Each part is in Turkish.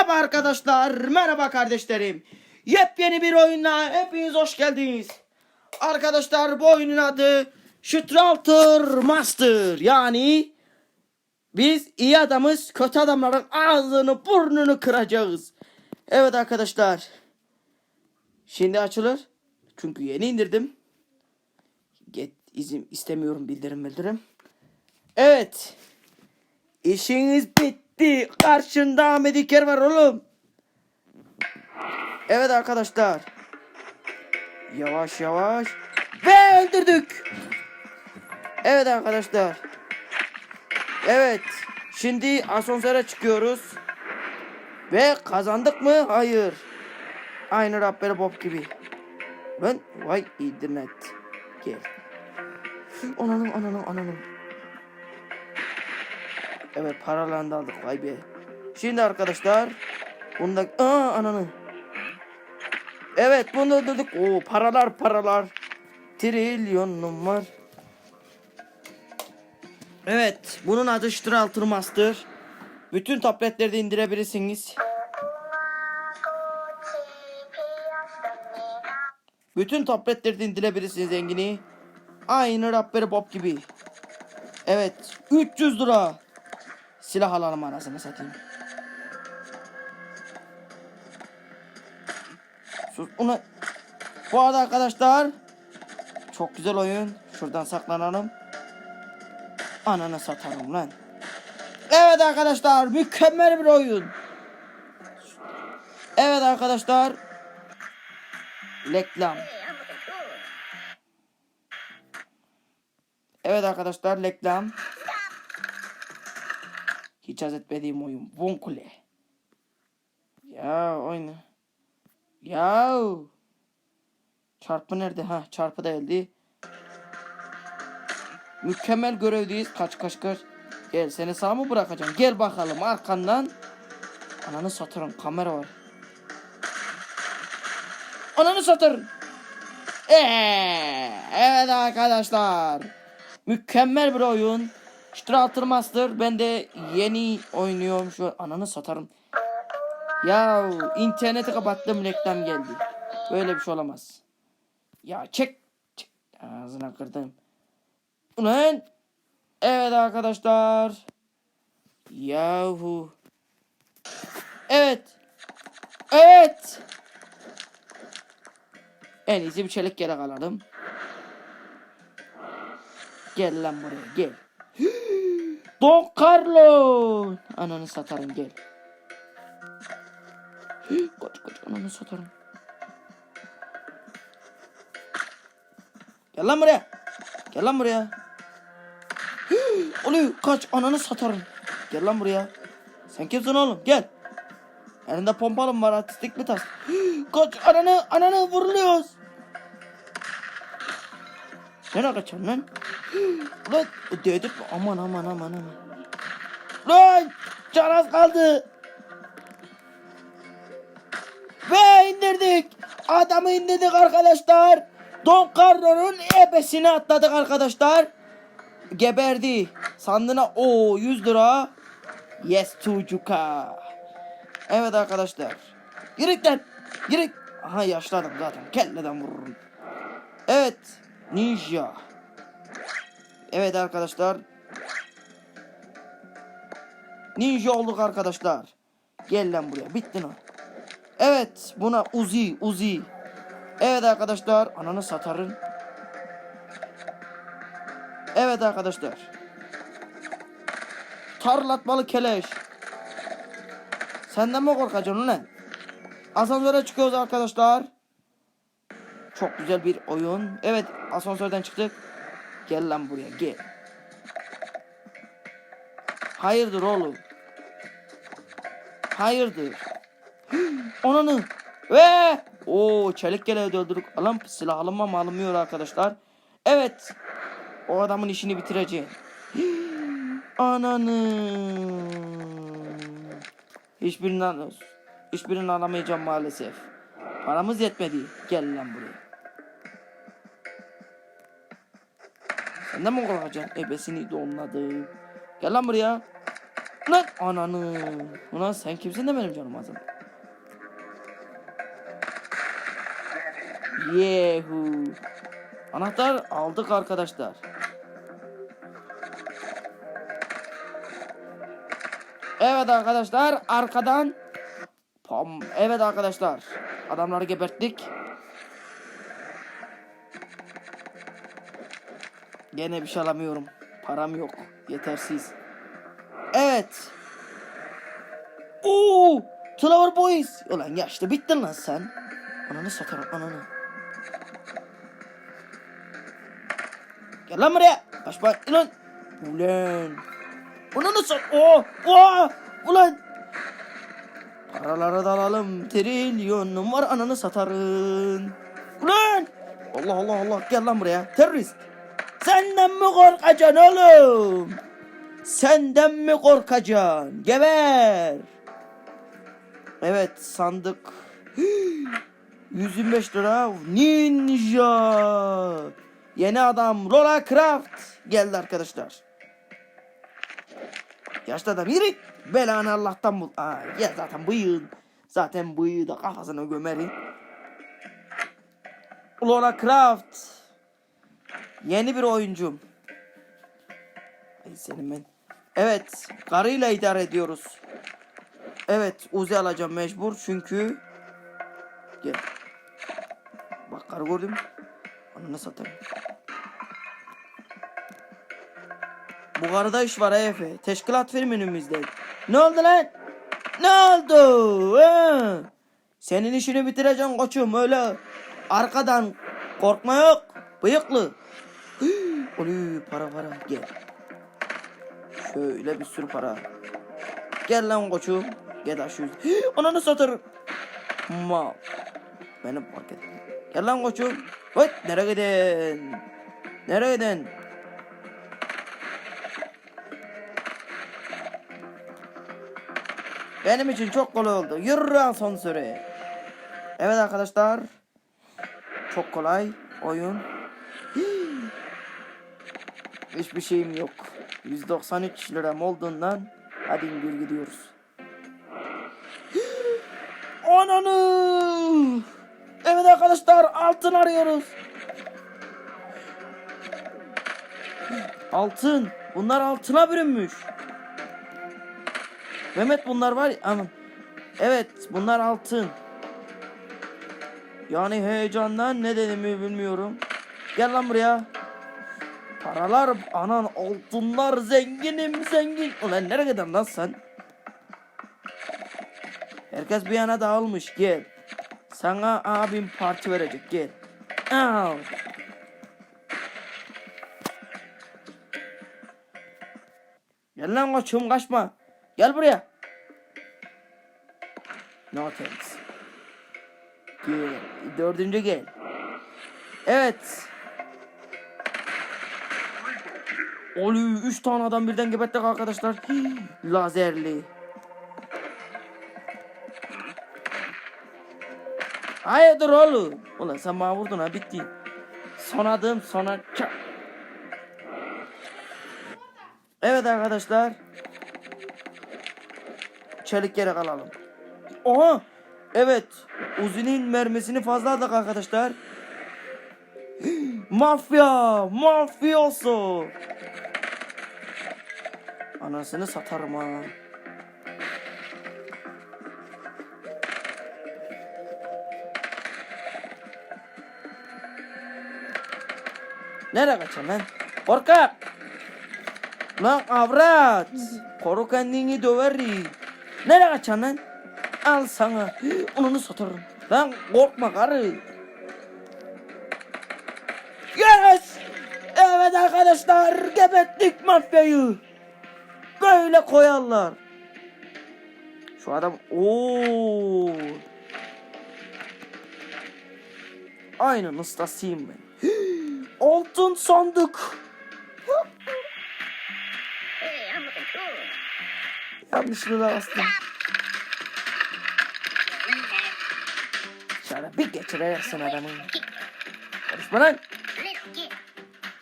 Merhaba arkadaşlar, merhaba kardeşlerim. Yepyeni bir oyunla hepiniz hoş geldiniz. Arkadaşlar bu oyunun adı Shooter Master. Yani biz iyi adamız, kötü adamların ağzını burnunu kıracağız. Evet arkadaşlar. Şimdi açılır. Çünkü yeni indirdim. Get izin istemiyorum bildirim bildirim. Evet. İşiniz bitti. Karşında Ahmet İker var oğlum. Evet arkadaşlar. Yavaş yavaş. Ve öldürdük. Evet arkadaşlar. Evet. Şimdi asansöre çıkıyoruz. Ve kazandık mı? Hayır. Aynı Rabberi Bob gibi. Ben vay internet. Gel. Ananım ananım ananım. Evet paralarını da aldık vay be. Şimdi arkadaşlar. Bunda aa ananı. Evet bunu öldürdük. Oo paralar paralar. Trilyonum var. Evet bunun adı Stralter Master. Bütün tabletleri de indirebilirsiniz. Bütün tabletleri de indirebilirsiniz Engin'i. Aynı Raspberry Bob gibi. Evet 300 lira. Silah alalım anasını satayım. Sus ona. Bu arada arkadaşlar çok güzel oyun. Şuradan saklanalım. Ananı satarım lan. Evet arkadaşlar mükemmel bir oyun. Evet arkadaşlar. Reklam. Evet arkadaşlar reklam. Hiç haz etmediğim oyun. Vonkule. Ya oyna. Ya. Çarpı nerede? Ha çarpı da geldi. Mükemmel görevdeyiz. Kaç kaç kaç. Gel seni sağ mı bırakacağım? Gel bakalım arkandan. Ananı satırım kamera var. Ananı satır. Ee, evet arkadaşlar. Mükemmel bir oyun. Strater Master. Ben de yeni oynuyorum şu an. Ananı satarım. Ya interneti kapattım reklam geldi. Böyle bir şey olamaz. Ya çek. çek. Ağzına kırdım. Ulan. Evet arkadaşlar. Yahu. Evet. Evet. En iyisi bir çelik gerek alalım. Gel lan buraya gel. Don Carlo. Ananı satarım gel. Kaç kaç ananı satarım. Gel lan buraya. Gel lan buraya. Oluyor kaç ananı satarım. Gel lan buraya. Sen kimsin oğlum gel. Elinde pompalım var artistik mi tas? Kaç ananı ananı vuruluyoruz. Nereye kaçıyorsun lan? Lan dedik aman aman aman aman. Lan can az kaldı. Ve indirdik. Adamı indirdik arkadaşlar. Don Carlo'nun ebesini atladık arkadaşlar. Geberdi. Sandığına o 100 lira. Yes çocuka. Evet arkadaşlar. Yürük lan. Yürük. Aha yaşladım zaten. Kelleden vururum. Evet. Ninja. Evet arkadaşlar. Ninja olduk arkadaşlar. Gel lan buraya. Bittin o. Evet. Buna Uzi. Uzi. Evet arkadaşlar. Ananı satarın. Evet arkadaşlar. Tarlatmalı keleş. Senden mi korkacaksın lan? Asansöre çıkıyoruz arkadaşlar. Çok güzel bir oyun. Evet asansörden çıktık. Gel lan buraya gel. Hayırdır oğlum? Hayırdır? Ananı. Ve o çelik gele öldürdük. Alan silah alınma mı alınmıyor arkadaşlar. Evet. O adamın işini bitireceğim. Ananı. Hiçbirini al hiçbirini alamayacağım maalesef. Paramız yetmedi. Gel lan buraya. Senden mi korkacaksın? Ebesini donladı. Gel lan buraya. Lan ananı. Ulan sen kimsin de benim canım azam. Yehu. Anahtar aldık arkadaşlar. Evet arkadaşlar arkadan Pam. Evet arkadaşlar adamları geberttik. Gene bir şey alamıyorum. Param yok. Yetersiz. Evet. Oo! Flower Boys. Ulan yaşlı bittin lan sen. Ananı satarım ananı. Gel lan buraya. Kaçma lan. Ulan. Ananı sat. Oo! Oo! Ulan. Paralara dalalım. Trilyonum var ananı satarın. Ulan. Allah Allah Allah. Gel lan buraya. Terörist. Senden mi korkacaksın oğlum? Senden mi korkacaksın? Geber. Evet sandık. 125 lira. Ninja. Yeni adam Lola Craft geldi arkadaşlar. Yaşlı adam yürü. Belanı Allah'tan bul. Aa, ya zaten bıyığın. Zaten bıyığı da kafasına gömeri. Lola Craft. Yeni bir oyuncum. Ay senin ben. Evet. Karıyla idare ediyoruz. Evet. Uzi alacağım mecbur. Çünkü. Gel. Bak karı gördüm. Ananı satayım. Bu karıda iş var Efe. Teşkilat önümüzde. Ne oldu lan? Ne oldu? Ha? Senin işini bitireceğim koçum öyle. Arkadan korkma yok. Bıyıklı. Oluy para para gel. Şöyle bir sürü para. Gel lan koçum. Gel aşağı. Ananı satırım. Mal. Benim fark et. Gel lan koçum. Hıt nereye gidin? Nereye gidin? Benim için çok kolay oldu. Yürü asansöre. Evet arkadaşlar. Çok kolay oyun. Hiçbir şeyim yok. 193 liram olduğundan hadi indir gidiyoruz. Ananı! Evet arkadaşlar altın arıyoruz. Altın. Bunlar altına bürünmüş. Mehmet bunlar var ya aman. Evet bunlar altın. Yani heyecandan ne dediğimi bilmiyorum. Gel lan buraya. Paralar anan altınlar zenginim zengin. Ulan nereye gidiyorsun lan sen? Herkes bir yana dağılmış gel. Sana abim parti verecek gel. Al. Gel lan koçum kaçma. Gel buraya. No thanks. Gel. Dördüncü gel. Evet. Oluy üç tane adam birden gebettik arkadaşlar. Lazerli. Hayırdır oğlum? Ulan sen bana vurdun ha bitti. Son adım sonra çak. Evet arkadaşlar. Çelik yere kalalım. Oha! Evet. Uzi'nin mermisini fazla aldık arkadaşlar. Mafya! Mafyoso! Anasını satarım ha. Nereye kaçacaksın lan? Korkak! Lan avrat! Koru kendini döveri. Nereye kaçacaksın lan? Al sana. Onu satarım. Lan korkma karı. Yes! Evet arkadaşlar gebettik mafyayı. Böyle koyarlar. Şu adam ooo. Aynen ustasıyım ben. Altın sandık. Yanlışlıkla bastım. Şöyle bir geçirirsin adamı. Konuşma lan.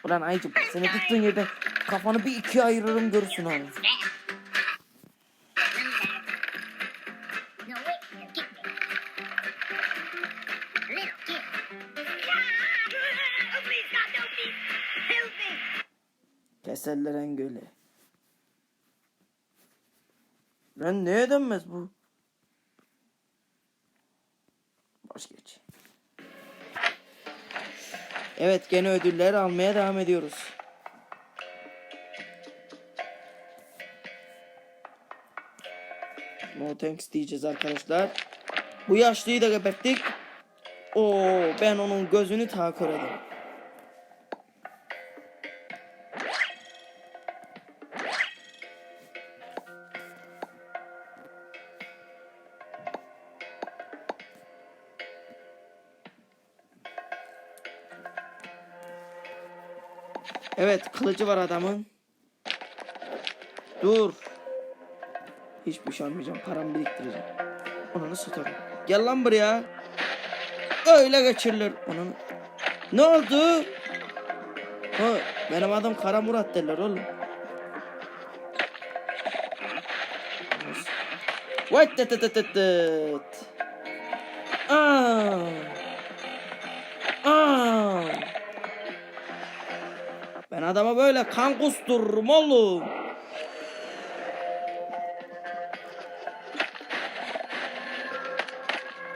Ulan ayıcım seni tuttuğun yerde kafanı bir ikiye ayırırım görürsün abi. Eserler Engöl'e. Lan neye denmez bu? Boş geç. Evet gene ödüller almaya devam ediyoruz. No thanks diyeceğiz arkadaşlar. Bu yaşlıyı da geberttik. Oo ben onun gözünü ta kıradım. Kılıcı var adamın. Dur. Hiçbir şey almayacağım. Paramı biriktireceğim. Ananı satarım. Gel lan buraya. Öyle geçirilir. Ananı. Ne oldu? Ha, benim adım Kara Murat derler oğlum. Tıt tıt tıt tıt. Aa. Aa. Ben adama böyle kan kustururum oğlum.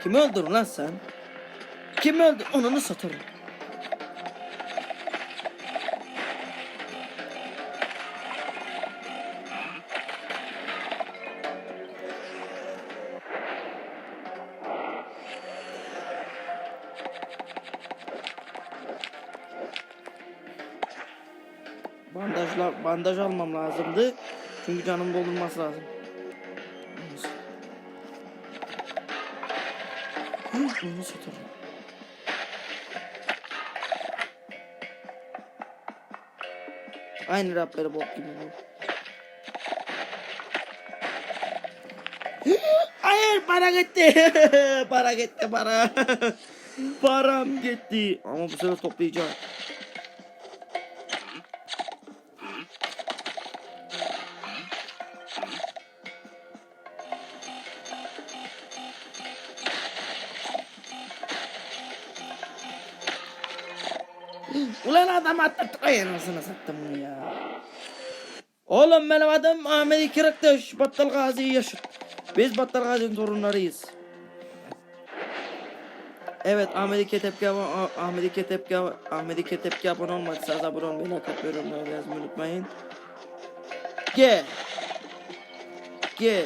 Kimi öldürdün lan sen? Kimi öldür? Onunu satarım. Bandajlar, bandaj almam lazımdı. Çünkü canım doldurması lazım. Onu satarım. Aynı rapleri bok gibi bu. Hayır para gitti. para gitti para. Param gitti. Ama bu sefer toplayacağım. Adam attırttık ay anasını sattım ya. Oğlum benim adım Ahmet Kırıktaş. Battal Gazi yaşıt. Biz Battal Gazi'nin torunlarıyız. Evet Ahmet Ketepki Ahmet Ketepki Ahmet Ketepki abone olmadıysanız abone olmayı, like atmayı, yorumlara yazmayı unutmayın. Gel. Gel.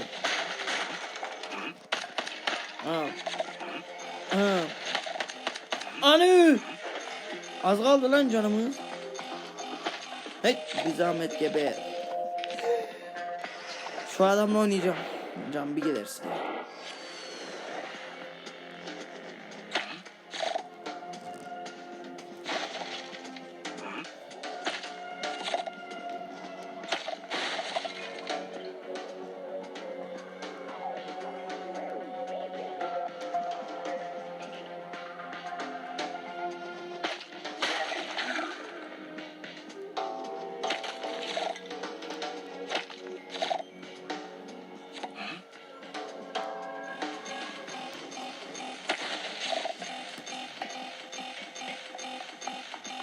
Ha. Ha. Anı. Az kaldı lan canımız. Hey bir zahmet gebe. Şu adamla oynayacağım. Can bir gelirse.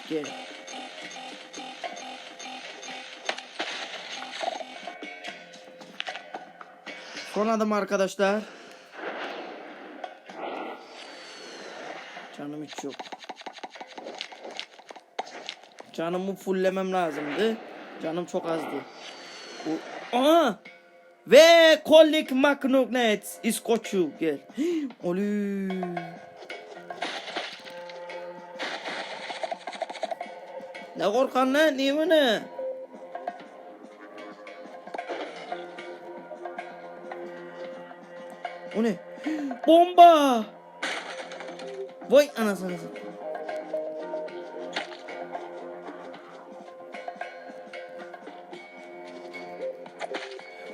Gel. Son adım arkadaşlar. Canım hiç yok. Canımı fulllemem lazımdı. Canım çok azdı. Bu... Aha! Ve kolik magnet İskoçu gel. Olü. Ne korkan lan değil mi ne? O ne? Bomba! Vay anasını satayım.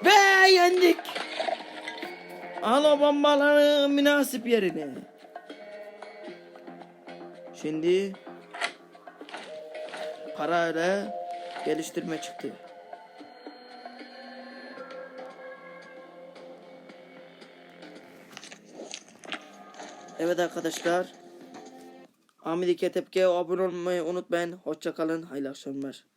Ve yendik. Al o bombaları münasip yerine. Şimdi parayla geliştirme çıktı. Evet arkadaşlar. Hamidi Ketepke abone olmayı unutmayın. Hoşça kalın. Hayırlı akşamlar.